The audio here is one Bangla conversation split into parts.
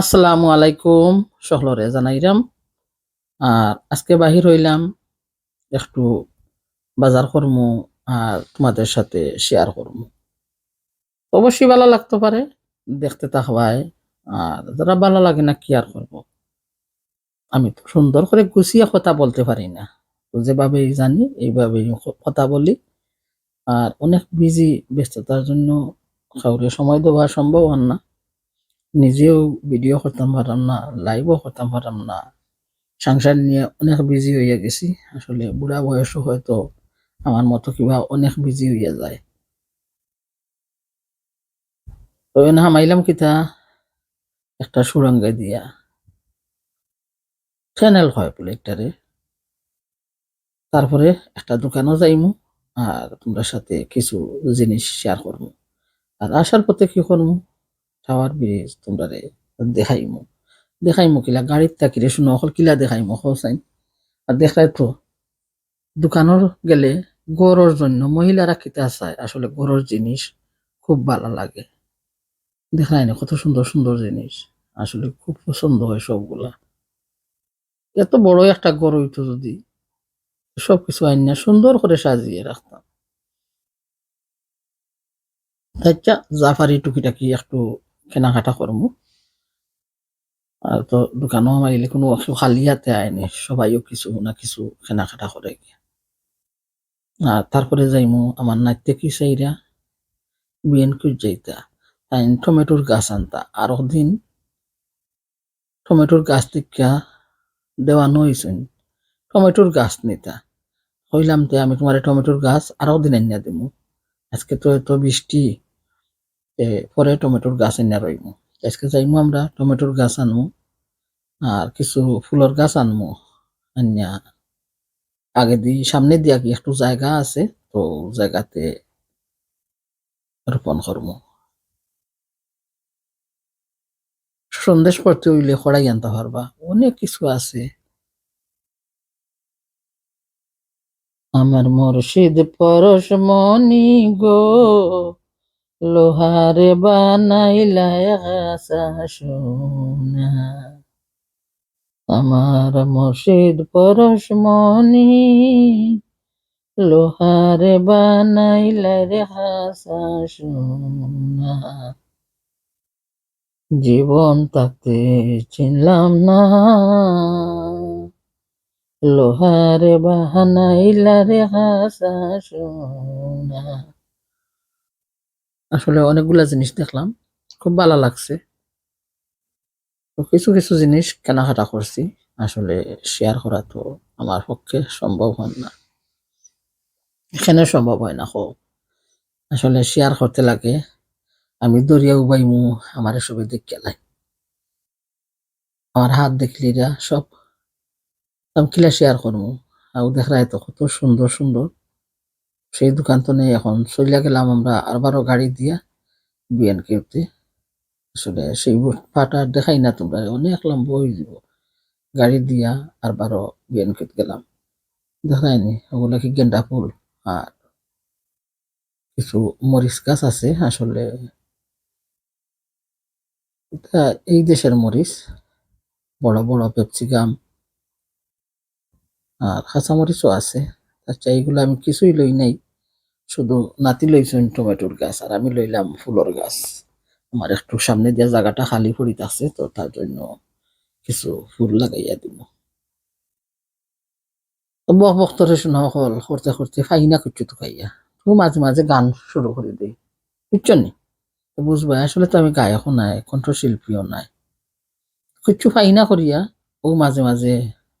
আসসালামু আলাইকুম সকলরে জানাইরাম আর আজকে বাহির হইলাম, একটু বাজার করমু আর তোমাদের সাথে শেয়ার করমু। অবশ্যই ভালো লাগতে পারে, দেখতে থাকবাই আর যারা ভালো লাগে না, কি আর করব? আমি তো সুন্দর করে গুছিয়ে কথা বলতে পারি না। তো যেভাবে জানি, এইভাবেই কথা বলি। আর অনেক বিজি ব্যস্ততার জন্য কাউরে সময় দেওয়া সম্ভব হন না। নিজেও ভিডিও করতাম পারলাম না লাইভও করতাম পারলাম না। সংসার নিয়ে অনেক বিজি হইয়া গেছি। আসলে বুড়া বয়সও হয়তো আমার মতো কিবা অনেক বিজি হইয়া যায়। তো এনে হামাইলাম কিতা? একটা সুরঙ্গে দিয়া। চ্যানেল হয় বলে তারপরে একটা দোকানও যাইমু, আর তোমরা সাথে কিছু জিনিস শেয়ার করব আর আসার পথে কি করব টাওয়ার ব্রিজ তোমরা রে, দেখাইমু। দেখাইমু কিলা গাড়ির তাকিরে শুনো, অকল কিলা দেখাইমু হোসাইন আর দেখাই তো দোকানের গেলে গরুর জন্য মহিলারা কিতা চায় আসলে গরুর জিনিস খুব ভালো লাগে। দেখাই না, কত সুন্দর সুন্দর জিনিস আসলে খুব পছন্দ হয় সবগুলা। এত বড় একটা গরু হইতো যদি সব সবকিছু আইনা সুন্দর করে সাজিয়ে রাখতাম। আচ্ছা জাফারি টুকিটাকি একটু কেনাকাটা করব। আর তো দোকানও মাইলে কোনো একটু খালি হাতে আয়নি, সবাইও কিছু না কিছু কেনাকাটা করে আর তারপরে যাইমু আমার নাইতে কি চাইরা বিএনকির যাইতা। তাই টমেটোর গাছ আনতা। আর দিন টমেটোর গাছ টিকা দেওয়ানো হয়েছেন টমেটোর গাছ নিতা। হইলাম তে আমি তোমার টমেটোর গাছ আরও দিন আনিয়া দিমু। আজকে তো এত বৃষ্টি। পরে টমেটোর গাছ আনিয়া রইমু। আজকে যাইমু আমরা, টমেটোর গাছ আনমু, আর কিছু ফুলের গাছ আনমু। আনিয়া আগে দি, সামনে দিয়া কি একটু জায়গা আছে, তো জায়গাতে রোপণ করব সন্দেশ পড়তে হইলে খড়াই আনতে পারবা, অনেক কিছু আছে। আমার মুর্শিদ পরশ মনি গো। লোহারে বানাইলা আশা সোনা। আমার মুর্শিদ পরশ মনি লোহারে বানাইলা রে হাসা জীবন তাতে চিনলাম না। লোহারে বাহানাইলা রে হাসা সোনা। আসলে অনেকগুলা জিনিস দেখলাম। খুব ভালো লাগছে। তো কিছু কিছু জিনিস কেনাকাটা করছি। আসলে শেয়ার করা তো আমার পক্ষে সম্ভব হয় না। এখানে সম্ভব হয় না হোক আসলে শেয়ার করতে লাগে। আমি দরিয়া উবাইমু, আমার এসবে দেখে লাই আমার হাত দেখলিরা সব। আমি কিলা শেয়ার করব আর দেখা তো কত সুন্দর সুন্দর। সেই দোকান তো নেই এখন। চলিয়া গেলাম আমরা আবারও গাড়ি দিয়া বিএন কেউতে আসলে সেই পাটা দেখাই না তোমরা, অনেক লম্বা হয়ে যাব। গাড়ি দিয়া আর বারো বিএন কেত গেলাম। দেখায়নি ওগুলা কি গেন্দা ফুল? আর কিছু মরিচ গাছ আছে আসলে। এটা এই দেশের মরিচ, বড় বড় পেপসিকাম আর কাঁচামরিচও আছে। আচ্ছা এইগুলো আমি কিছুই লই নাই। শুধু নাতি লইছেন টমেটোর গাছ আর আমি লইলাম ফুলের গাছ। আমার একটু সামনে দিয়া জায়গাটা খালি পড়িতে আছে, তো তার জন্য কিছু ফুল লাগাইয়া দিব। বক বক্তরে শোনা হল, করতে করতে ফাইনা করছ তো খাইয়া তো মাঝে মাঝে গান শুরু করে দিই। বুঝছ নি? বুঝবা, আসলে তো আমি গায়কও নাই, কণ্ঠশিল্পীও নাই। কিছু ফাইনা করিয়া ও মাঝে মাঝে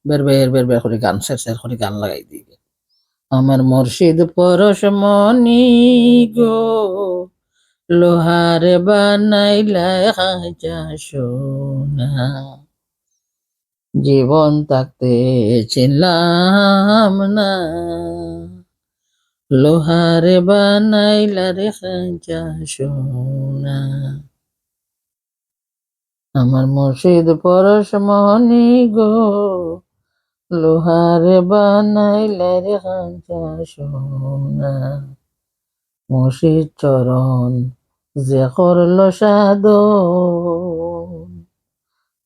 বের বের বের বের করে গান শের শের করে গান লাগাই দিবে আমার মুর্শিদ পরশ মনি গো, লোহারে বানাইলা জীবন থাকতে চিনলাম না, লোহারে বানাইলা রে খাজা সোনা। আমার মুর্শিদ পরশ মনি গো লোহারে বানাইলা রে খাজা সোনা। মুর্শিদ চরণ যে করল সাধন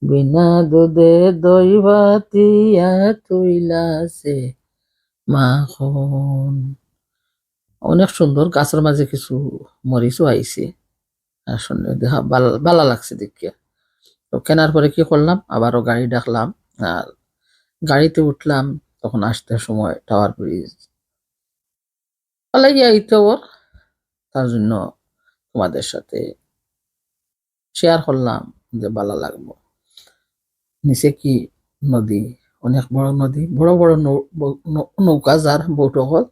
বিনা দুধে দই ভাতিয়া তুইলাছে মাখন। অনেক সুন্দর গাছের মাঝে কিছু মরিচও আইছে। আসলে দেখা ভাল- ভালো লাগছে দেখিয়া তো কেনার পরে কি করলাম? আবারও গাড়ি ডাকলাম। আর গাড়িতে উঠলাম, তখন আসতে সময় টাওয়ার ব্রিজ। পালাই আইতে ওর তার জন্য তোমাদের সাথে শেয়ার করলাম যে ভালো লাগবো। নিচে কি নদী? অনেক বড় নদী, বড় বড় নৌকা, যার বৌটকল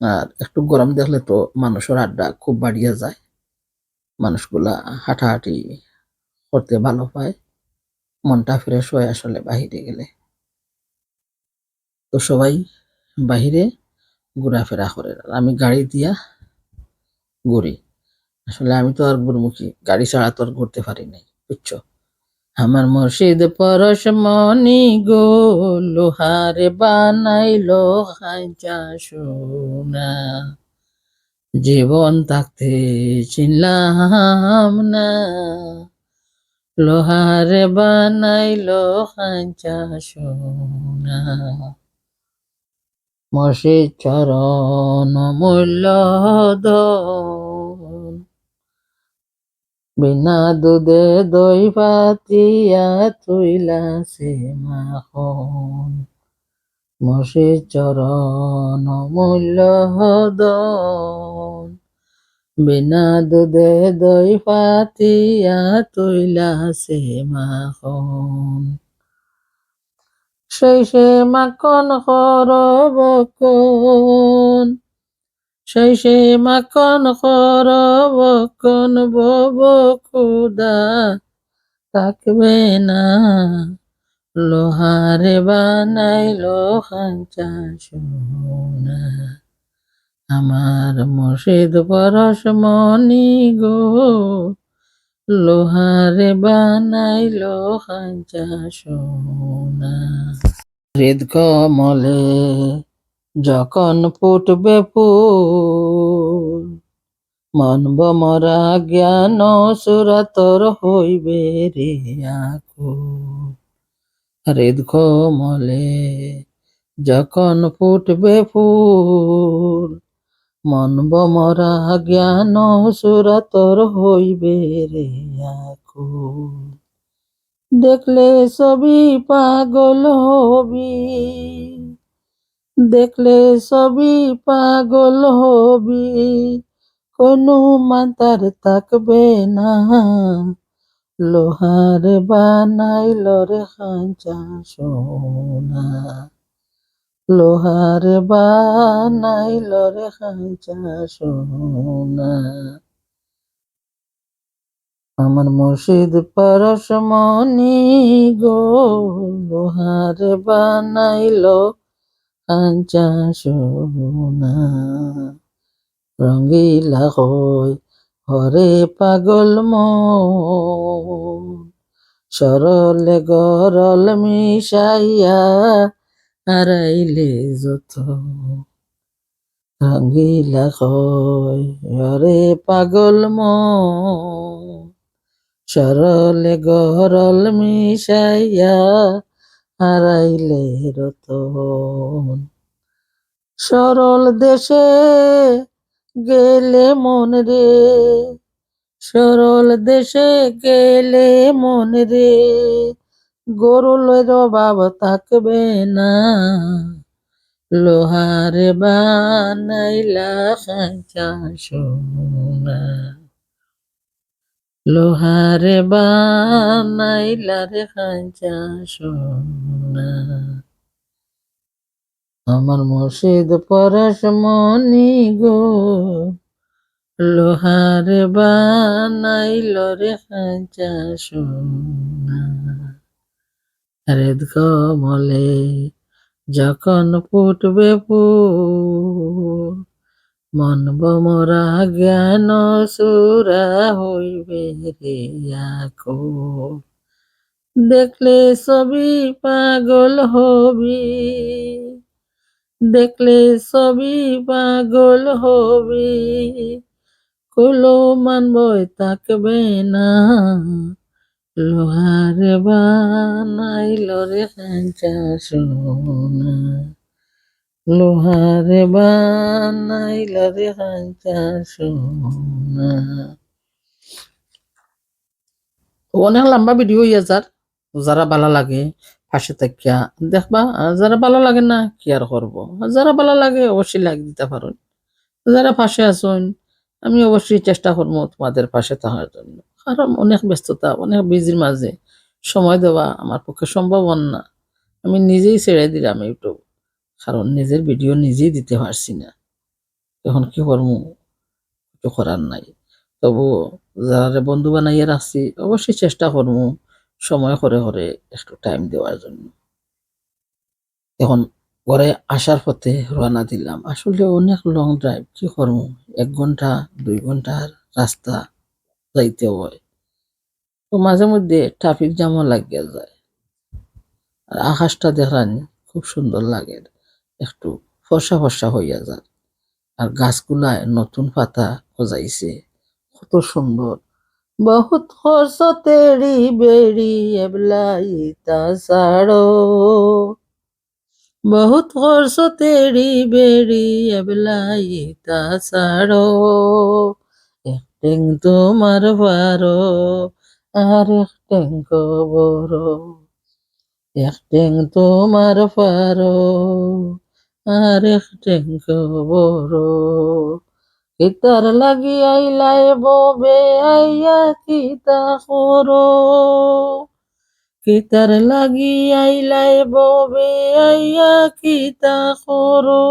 আর একটু গরম দেখলে তো মানুষের আড্ডা খুব বাড়িয়ে যায়। মানুষগুলা হাঁটাহাঁটি করতে ভালো পায়। মনটা ফ্রেশ হয় আসলে বাহিরে গেলে। তো সবাই বাহিরে ঘোরাফেরা করে। আমি গাড়ি দিয়া ঘুরি। আসলে আমি তো আর গুরুমুখী গাড়ি ছাড়া তো আর ঘুরতে পারি নাই, বুঝছ? আমার মুর্শিদ পরশ মনি গো, লোহারে বানাইলো খাঁচা সোনা। জীবন থাকতে চিনলাম না। লোহারে বানাইলো খাঁচা সোনা। মুর্শিদ চরণ মূল্য বিনা দুধে দই পাতিয়া তুইলা সে মাখন। মসে চরণ মূল্য দন বিনা দুধে দই পাতিয়া তুইলা সে মাখন। সেই সে মাখন করব কোন সেই সে মাখন করব কোন বব খুদা থাকবে না। লোহারে বানাইলো খাঁচা সোনা আমার মুর্শিদ পরশ মনি গো। লোহারে বানাইলো খাঁচা সোনা হৃদ কমলে যখন ফুটবে ফুল মনব মরা জ্ঞান সুরাতর হইবে রে আকুল। হৃদ কমলে যখন ফুটবে ফুল মনব মরা জ্ঞান সুরাতর হইবে রে আকুল। দেখলে সবই পাগল হবি। দেখলে সবই পাগল হবি। কোনো মাতার থাকবে না। লোহার বানাইল রে খাঁচা সোনা। লোহার বানাইল রে খাঁচা সোনা। আমার মুর্শিদ পরশমণি গো, লোহার বানাইল খাঁচা সোনা। রঙ্গিলা হয় হরে পাগল মন, সরলে গরল মিশাইয়া হারাইলে যত রঙ্গিলা হয় হরে পাগল মন সরলে গরল মিশাইয়া হারাইলে রতন। সরল দেশে গেলে মন রে, সরল দেশে গেলে মন রে গরুলের অভাব থাকবে না। লোহার বানাইলা সোনা। লোহার বানাইলা রে খাঁচা সোনা। আমার মুর্শিদ পরশ মনি গো, লোহার বানাইল রে খাঁচা সোনা। হৃদ কমলে যখন ফুটবে ফুল মন বমরা জ্ঞান সুরা হইবে রে দেখলে সবই পাগল হবি, দেখলে সবই পাগল হবি, কুলো মানবই থাকবে না, লোহারে বানাইল রে খাঁচা সোনা। লোহারে বানাইল রে খাঁচা সোনা। অনেক লম্বা ভিডিও ইয়ে যার। যারা ভালো লাগে, পাশে থাকিয়া দেখবা যারা ভালো লাগে না, কি আর করব? যারা ভালো লাগে, অবশ্যই লাইক দিতে পারো। যারা পাশে আছেন, আমি অবশ্যই চেষ্টা করব তোমাদের পাশে থাকার জন্য। কারণ অনেক ব্যস্ততা, অনেক বিজির মাঝে। সময় দেওয়া আমার পক্ষে সম্ভব না। আমি নিজেই ছেড়ে দিলাম ইউটিউব কারণ নিজের ভিডিও নিজেই দিতে পারছি না। এখন কি করব? কিছু করার নাই। তবু যারা বন্ধু বানাইয়া রাখছি, অবশ্যই চেষ্টা করব সময় করে করে একটু টাইম দেওয়ার জন্য। এখন ঘরে আসার পথে রওনা দিলাম। আসলে অনেক লং ড্রাইভ কি করব? এক ঘণ্টা, দুই ঘণ্টার রাস্তা যাইতে হয়। তো মাঝে মধ্যে ট্রাফিক জ্যামও লাগিয়ে যায়। আর আকাশটা দেখানি খুব সুন্দর লাগে। একটু ফর্সা ফর্সা হইয়া যায় আর গাছগুলায় নতুন পাতা গজাইছে কত সুন্দর। বহুত খরচ তেরি বেড়ি এবলাই তাসাড়ো বহুত খরচ তেরি বেড়ি এবলাই তাসাড়ো একটেং তোমার ভারো আর একটেং কবর একটেং তোমার ফারো আর একটেং কবর কিতার লাগি আইলাই ববে আইয়া কিতা করো। কিতার লাগি আইলাই ববে আইয়া কিতা করো।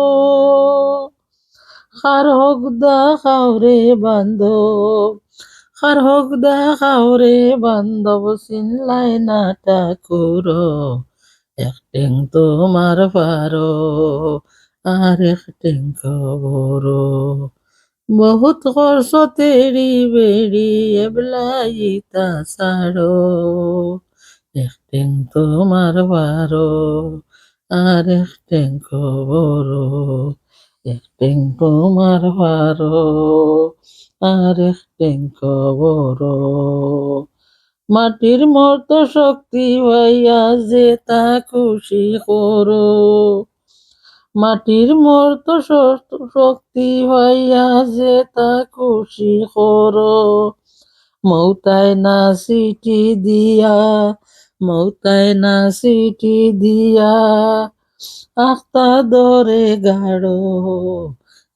খার হোক দা খাওরে বান্ধব খার হোক দা খাওরে বান্ধব, চিনলাই না ঠাকুর। একটেং তোমার পারো, আর একটেং খবর বহুত খরচ তেরি বেড়ি এবলাই তাসাড়ো একটেং তোমার পারো, আর একটেং খবর একটেং তোমার পারো, আর একটেং খবর মাটির মতো শক্তি হইয়া যে তা খুশি করো। মাটির মতো শক্তি হইয়া যে তা খুশি করো। মৌতায় না সিটি দিয়া, মৌতায় না সিটি দিয়া, আখতা দরে গাড়ো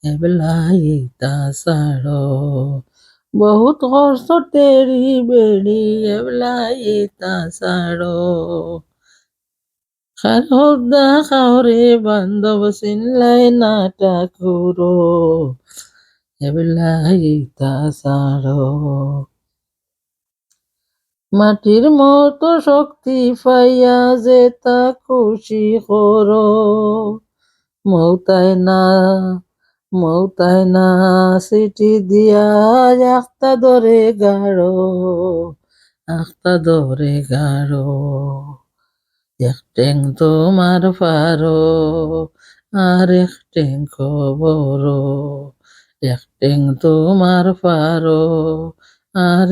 এবলাই তাসাড়ো বহুত কষ্ট বেড়ি এবলাই তাসাড়ো খার হদ্দা খাওরে বান্ধব চিনলাই না ঠাকুরো এবলাই তাসাড়ো মাটির মতো শক্তি পাইয়া যে তা খুশি করো। মৌতায় না মৌতায় না সিটি দিয়া আখতা ধরে গাড়ো আখতা ধরে গাড়ো একটেং তোমার ফারো, আর একটেং খবর। একটেং তোমার ফারো, আর